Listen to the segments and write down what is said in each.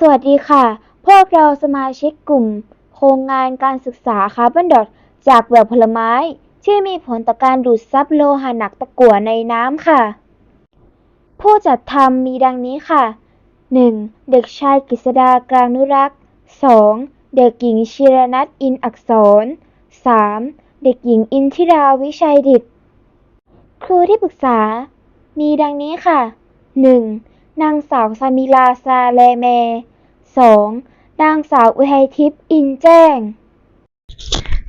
สวัสดีค่ะ พวกเราสมาชิกกลุ่ม โครงงานการศึกษาคาร์บอนดอทจากเปลือกผลไม้ ที่มีผลต่อการดูดซับโลหะหนักตะกั่วในน้ำค่ะ ผู้จัดทำมีดังนี้ค่ะ 1. เด็กชายกฤษดากลางนุรักษ์ 2. เด็กหญิงชิรนัทอินอักษร 3. เด็กหญิงอินทิราวิชัยดิต ครูที่ปรึกษา มีดังนี้ค่ะ 1. นางสาวซามิลาซาแลแม 2. นางสาวอุทัยทิพย์อินแจ้ง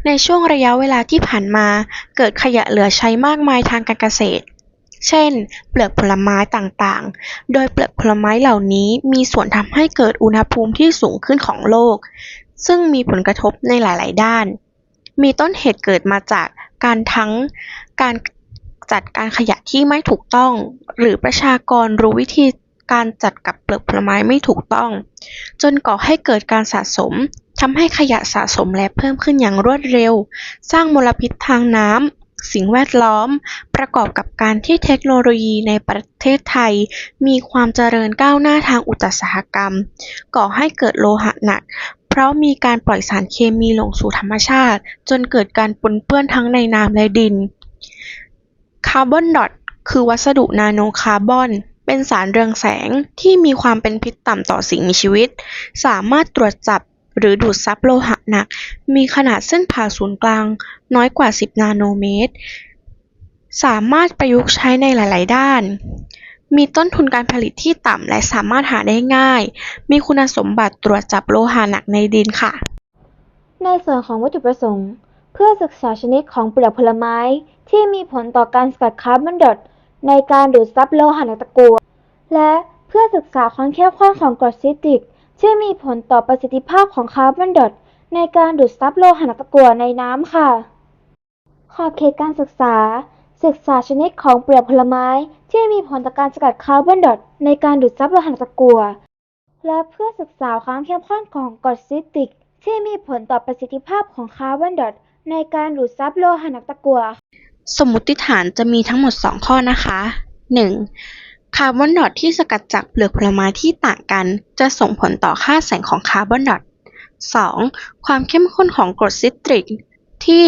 ในช่วงระยะเวลาที่ผ่านมา เกิดขยะเหลือใช้มากมายทางการเกษตร เช่น เปลือกผลไม้ต่างๆ โดยเปลือกผลไม้เหล่านี้มีส่วนทำให้เกิดอุณหภูมิที่สูงขึ้นของโลก ซึ่งมีผลกระทบในหลาย ๆ ด้าน มีต้นเหตุเกิดมาจากการทั้งการจัดการขยะที่ไม่ถูกต้อง หรือประชากรรู้วิธี การจัดกับเปลือกผลไม้ไม่ถูกต้อง จนก่อให้เกิดการสะสมทำให้ขยะสะสมและเพิ่มขึ้นอย่างรวดเร็ว สร้างมลพิษทางน้ำสิ่งแวดล้อม ประกอบกับการที่เทคโนโลยีในประเทศไทย มีความเจริญก้าวหน้าทางอุตสาหกรรม ก่อให้เกิดโลหะหนัก เพราะมีการปล่อยสารเคมีลงสู่ธรรมชาติ จนเกิดการปนเปื้อนทั้งในน้ำและดิน คาร์บอนดอตคือวัสดุนาโนคาร์บอน เป็นสารเรืองแสงที่มีความเป็นพิษต่ำต่อสิ่งมีชีวิต สามารถตรวจจับหรือดูดซับโลหะหนัก มีขนาดเส้นผ่าศูนย์กลาง น้อยกว่า 10 นาโนเมตร สามารถประยุกต์ใช้ในหลาย ๆ ด้าน มีต้นทุนการผลิตที่ต่ำและสามารถหาได้ง่าย มีคุณสมบัติตรวจจับโลหะหนักในดินค่ะ ในส่วนของวัตถุประสงค์ เพื่อศึกษาชนิดของเปลือกผลไม้ที่มีผลต่อการสกัดคาร์บอนไดออกไในการดูดซับโลหะหนักตะกั่วและเพื่อศึกษาความเข้มข้นของกรดซิตริกที่มีผลต่อประสิทธิภาพของคาร์บอนดออกไซด์ในการดูดซับโลหะหนักตะกั่วในน้ำค่ะ ขอบเขตการศึกษา ศึกษาชนิดของเปลือกผลไม้ที่มีผลต่อการสกัดคาร์บอนดออกไซด์ในการดูดซับโลหะหนักตะกั่วและเพื่อศึกษาความเข้มข้นของกรดซิตริกที่มีผลต่อประสิทธิภาพของคาร์บอนดออกไซด์ในการดูดซับโลหะหนักตะกั่ว สมมติฐานจะมีทั้งหมด 2 ข้อนะคะ 1. คาร์บอนดอตที่สกัดจากเปลือกผลไม้ที่ต่างกัน จะส่งผลต่อค่าแสงของคาร์บอนดอต 2. ความเข้มข้นของกรดซิตริกที่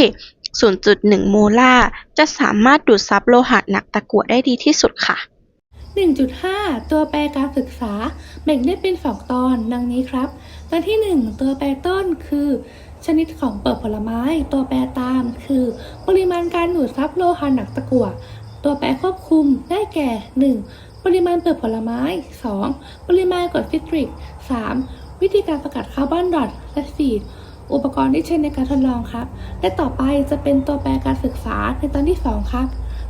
0.1 โมลาร์จะสามารถดูดซับโลหะหนักตะกั่วได้ดีที่สุดค่ะ 1.5 ตัวแปรการศึกษาแบ่งได้เป็น 2 ตอน ดังนี้ครับ ตอนที่ 1 ตัวแปรต้นคือ ชนิดของเปลือกผลไม้ตัวแปรตาม คือ ปริมาณการดูดซับโลหะหนักตะกั่วตัวแปรควบคุมได้แก่ 1. ปริมาณเปลือกผลไม้ 2. ปริมาณกรดซิตริก 3. วิธีการสกัดคาร์บอนดออกไซด์และ 4. อุปกรณ์ที่ใช้ในการทดลองครับ และต่อไปจะเป็นตัวแปรการศึกษาในตอนที่ 2 ครับ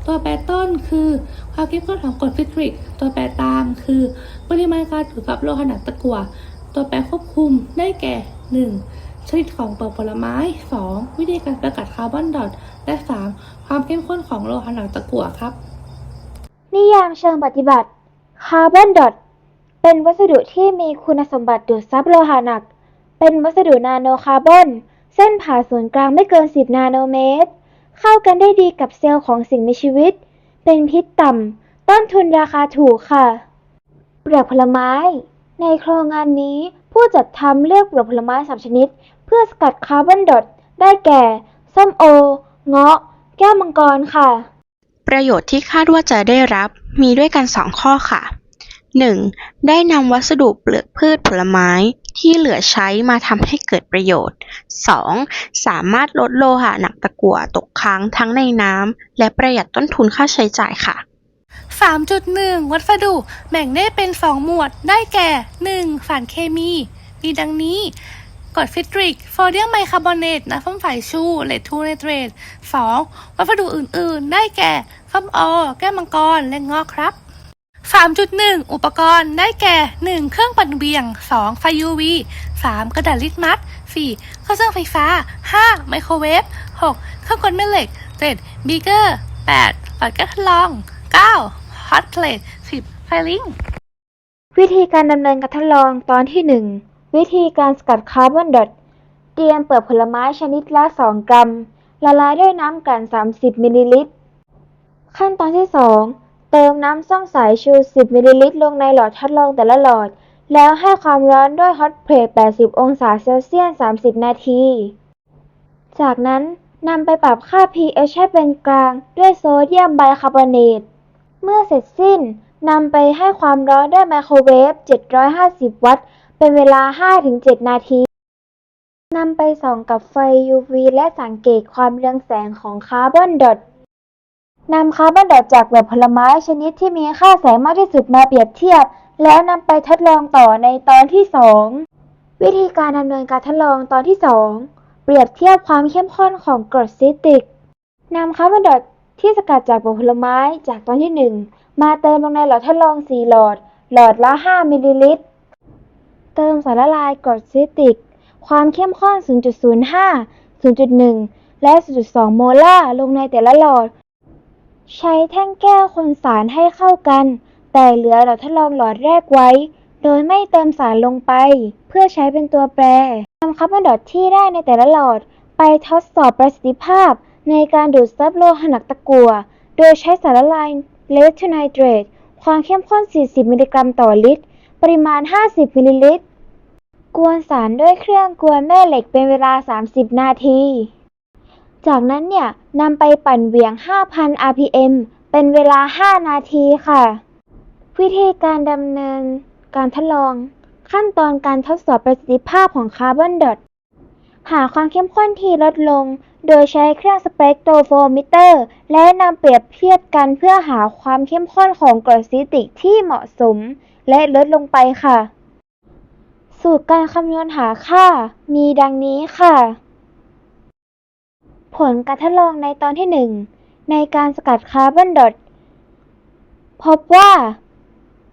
ตัวแปรต้นคือความเข้มข้นของกรดฟิตริก ตัวแปรตามคือ ปริมาณการดูดซับโลหะหนักตะกั่วตัวแปรควบคุมได้แก่ 1. ชนิดของเปลือกผลไม้ 2. วิธีการสกัดคาร์บอนดออกไซด์และ 3. ความเข้มข้นของโลหะหนักตะกั่วครับ นิยามเชิงปฏิบัติคาร์บอนดอตเป็นวัสดุที่มีคุณสมบัติดูดซับโลหะหนัก เป็นวัสดุนาโนคาร์บอน เส้นผ่าศูนย์กลางไม่เกิน 10 นาโนเมตร เข้ากันได้ดีกับเซลล์ของสิ่งมีชีวิต เป็นพิษต่ำ ต้นทุนราคาถูกค่ะ เปลือกผลไม้ ในโครงงานนี้ผู้จัดทำเลือกเปลือกผลไม้สามชนิด เพื่อสกัดคาร์บอนไดออกไซด์ได้แก่ ส้มโอ เงาะ แก้วมังกรค่ะ ประโยชน์ที่คาดว่าจะได้รับมีด้วยกัน 2 ข้อค่ะ 1. ได้นำวัสดุเปลือกพืชผลไม้ที่เหลือใช้มาทำให้เกิดประโยชน์ 2. สามารถลดโลหะหนักตะกั่วตกค้างทั้งในน้ำและประหยัดต้นทุนค่าใช้จ่ายค่ะ 3.1 วัสดุแบ่งได้เป็น 2 หมวดได้แก่ 1. สารเคมี มีดังนี้ กรดฟิตริกโซเดียมไบคาร์บอเนตน้ำส้มสายชูเลทูไนเตรต 2. วัสดุอื่นๆ ได้แก่ส้มโอแก้วมังกร และงาะครับ 3.1 อุปกรณ์ได้แก่ 1. เครื่องปั่นเบี่ยง 2. ไฟ UV 3. กระดาษลิตมัส 4. เครื่องไฟฟ้า 5. ไมโครเวฟ 6. เครื่องกลแม่เหล็ก 7. บีเกอร์ 8. หลอดแก้วทดลอง 9. ฮอตเพลท 10. ไฟลิง วิธีการดำเนินการทดลองตอนที่ 1 วิธีการสกัดคาร์บอนดออกไซด์เตรียมเปลือกผลไม้ชนิดละ 2 กรัม ละลายด้วยน้ำกัน 30 มิลลิลิตร ขั้นตอนที่ 2 เติมน้ำส้มสายชู 10 มิลลิลิตรลงในหลอดทดลองแต่ละหลอด แล้วให้ความร้อนด้วยฮอตเพลท 80 องศาเซลเซียส 30 นาที จากนั้นนำไปปรับค่า pH ให้เป็นกลางด้วยโซเดียมไบคาร์บอเนต เมื่อเสร็จสิ้นนำไปให้ความร้อนด้วยไมโครเวฟ 750 วัตต์ เป็นเวลา 5-7 นาทีนำไปส่องกับไฟ UV และสังเกตความเรืองแสงของคาร์บอนดอตนำคาร์บอนดอตจากแบบผลไม้ชนิดที่มีค่าแสงมากที่สุดมาเปรียบเทียบ แล้วนำไปทดลองต่อในตอนที่ 2 วิธีการดำเนินการทดลองตอนที่ 2 เปรียบเทียบความเข้มข้นของกรดซิตริกนำคาร์บอนดอตที่สกัดจากแบบผลไม้จากตอนที่ 1 มาเติมลงในหลอดทดลอง 4 หลอด หลอดละ 5 มิลลิลิตร เติมสารละลายกรดซิตริก ความเข้มข้น 0.05 0.1 และ 0.2 โมลาร์ลงในแต่ละหลอด ใช้แท่งแก้วคนสารให้เข้ากัน แต่เหลือหลอดทดลองหลอดแรกไว้ โดยไม่เติมสารลงไป เพื่อใช้เป็นตัวแปรนำคาร์บอนดอตที่ได้ในแต่ละหลอด ไปทดสอบประสิทธิภาพ ในการดูดซับโลหะหนักตะกั่วโดยใช้สารละลายเลสเทไนเตรตความเข้มข้น 40 มิลลิกรัมต่อลิตร ปริมาณ 50 มิลลิลิตร กวนสารด้วยเครื่องกวนแม่เหล็กเป็นเวลา 30 นาที จากนั้นเนี่ยนำไปปั่นเหวี่ยง 5,000 rpm เป็นเวลา 5 นาทีค่ะ วิธีการดำเนินการทดลอง ขั้นตอนการทดสอบประสิทธิภาพของคาร์บอนดอตหาความเข้มข้นที่ลดลง โดยใช้เครื่องสเปกโทรโฟมิเตอร์ และนำเปรียบเทียบกันเพื่อหาความเข้มข้นของกรดซิตริกที่เหมาะสม และลดลงไปค่ะ สูตรการคำนวณหาค่า มีดังนี้ค่ะ ผลการทดลองในตอนที่ 1 ในการสกัดคาร์บอนดอตพบว่า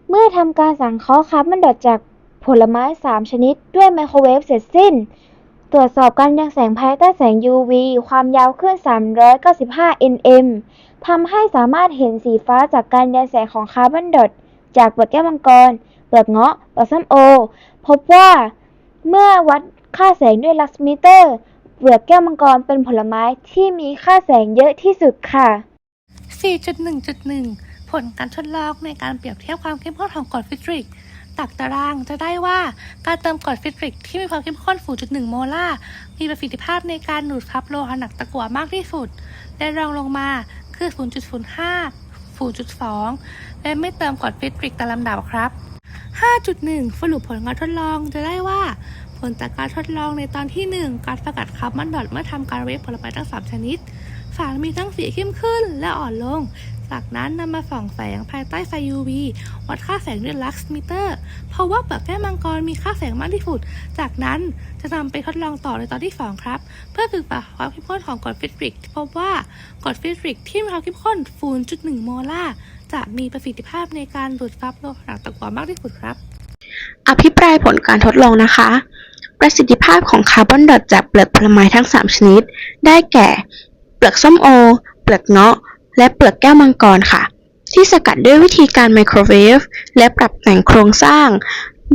เมื่อทำการสังเคราะห์คาร์บอนดอตจากผลไม้ 3 ชนิดด้วยไมโครเวฟเสร็จสิ้น ตรวจสอบการเรืองแสงภายใต้แสง UV ความยาวคลื่น 395 nm ทำให้สามารถเห็นสีฟ้าจากการเรืองแสงของคาร์บอนดอต จากเปลือกแก้วมังกร เปลือกเงาะ เปลือกส้มโอ พบว่าเมื่อวัดค่าแสงด้วยลักซ์มิเตอร์ เปลือกแก้วมังกรเป็นผลไม้ที่มีค่าแสงเยอะที่สุดค่ะ 4.1.1 ผลการทดลองในการเปรียบเทียบความเข้มข้นของกรดฟิตริกตักตารางจะได้ว่าการเติมกรดฟิตริกที่มีความเข้มข้น 0.1 โมลาร์มีประสิทธิภาพในการดูดซับโลหะหนักตะกั่วมากที่สุดและรองลงมาคือ 0.05 0.2 และไม่เติมกรดฟิตริกตามลำดับครับ 5.1 สรุปผลการทดลองจะได้ว่า ผลจากการทดลองในตอนที่ 1 การสกัดคาร์บอนดอทเมื่อทำการเวฟผลไม้ทั้ง 3 ชนิด สารมีทั้งสีเข้มขึ้นและอ่อนลง จากนั้นนำมาส่องแสงภายใต้ไฟ UV วัดค่าแสงด้วยลักซ์มิเตอร์ เพราะว่าเปลือกแก้วมังกรมีค่าแสงมากที่สุด จากนั้นจะนำไปทดลองต่อในตอนที่ 2 ครับ เพื่อศึกษาความเข้มข้นของกรดฟิตริก พบว่ากรดฟิตริกที่มีความเข้มข้น 0.1 โมลาร์จะมีประสิทธิภาพในการดูดซับโลหะตะกั่วมากที่สุดครับ อภิปรายผลการทดลองนะคะ ประสิทธิภาพของคาร์บอนดอตจากเปลือกผลไม้ทั้ง 3 ชนิด ได้แก่ เปลือกส้มโอ เปลือกเงาะ และเปลือกแก้วมังกรค่ะ ที่สกัดด้วยวิธีการไมโครเวฟและปรับแต่งโครงสร้าง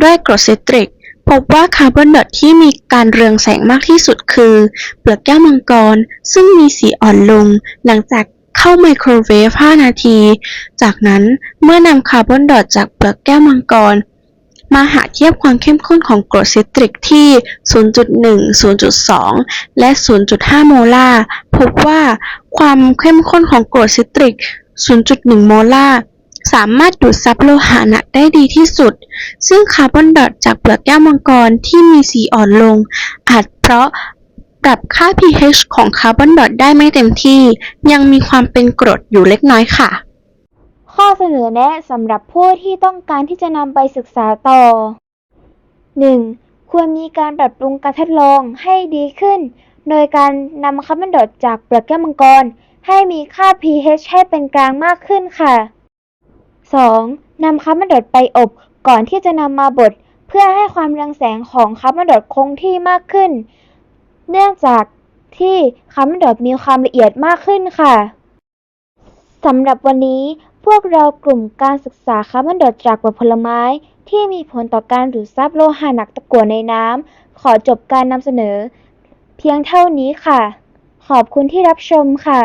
ด้วยกรดซิตริก พบว่าคาร์บอนดอตที่มีการเรืองแสงมากที่สุดคือ เปลือกแก้วมังกร ซึ่งมีสีอ่อนลง หลังจากเข้าไมโครเวฟ 5 นาที จากนั้นเมื่อนำคาร์บอนดอตจากเปลือกแก้วมังกร มาหาเทียบความเข้มข้นของกรดซิตริกที่ 0.1 0.2 และ 0.5 โมลาร์ พบว่าความเข้มข้นของกรดซิตริก 0.1 โมลาร์สามารถดูดซับโลหะหนักได้ดีที่สุด ซึ่งคาร์บอนดอตจากเปลือกแก้วมังกรที่มีสีอ่อนลง อาจเพราะปรับค่า pH ของคาร์บอนดอตได้ไม่เต็มที่ ยังมีความเป็นกรดอยู่เล็กน้อยค่ะ ข้อเสนอแนะสำหรับผู้ที่ต้องการที่จะนำไปศึกษาต่อ 1. ควรมีการปรับปรุงการทดลองให้ดีขึ้น โดยการนำคาร์บอนดอตจากเปลือกแก้วมังกร ให้มีค่า pH ให้เป็นกลางมากขึ้นค่ะ 2. นำคาร์บอนดอตไปอบก่อนที่จะนำมาบดเพื่อให้ความเรืองแสงของคาร์บอนดอตคงที่มากขึ้น เนื่องจากที่คาร์บอนดอตมีความละเอียดมากขึ้นค่ะสำหรับวันนี้ พวกเรากลุ่มการศึกษาคาร์บอนดอตจากผลผลไม้ ที่มีผลต่อการดูดซับโลหะหนักตะกั่วในน้ำ ขอจบการนำเสนอ เพียงเท่านี้ค่ะ ขอบคุณที่รับชมค่ะ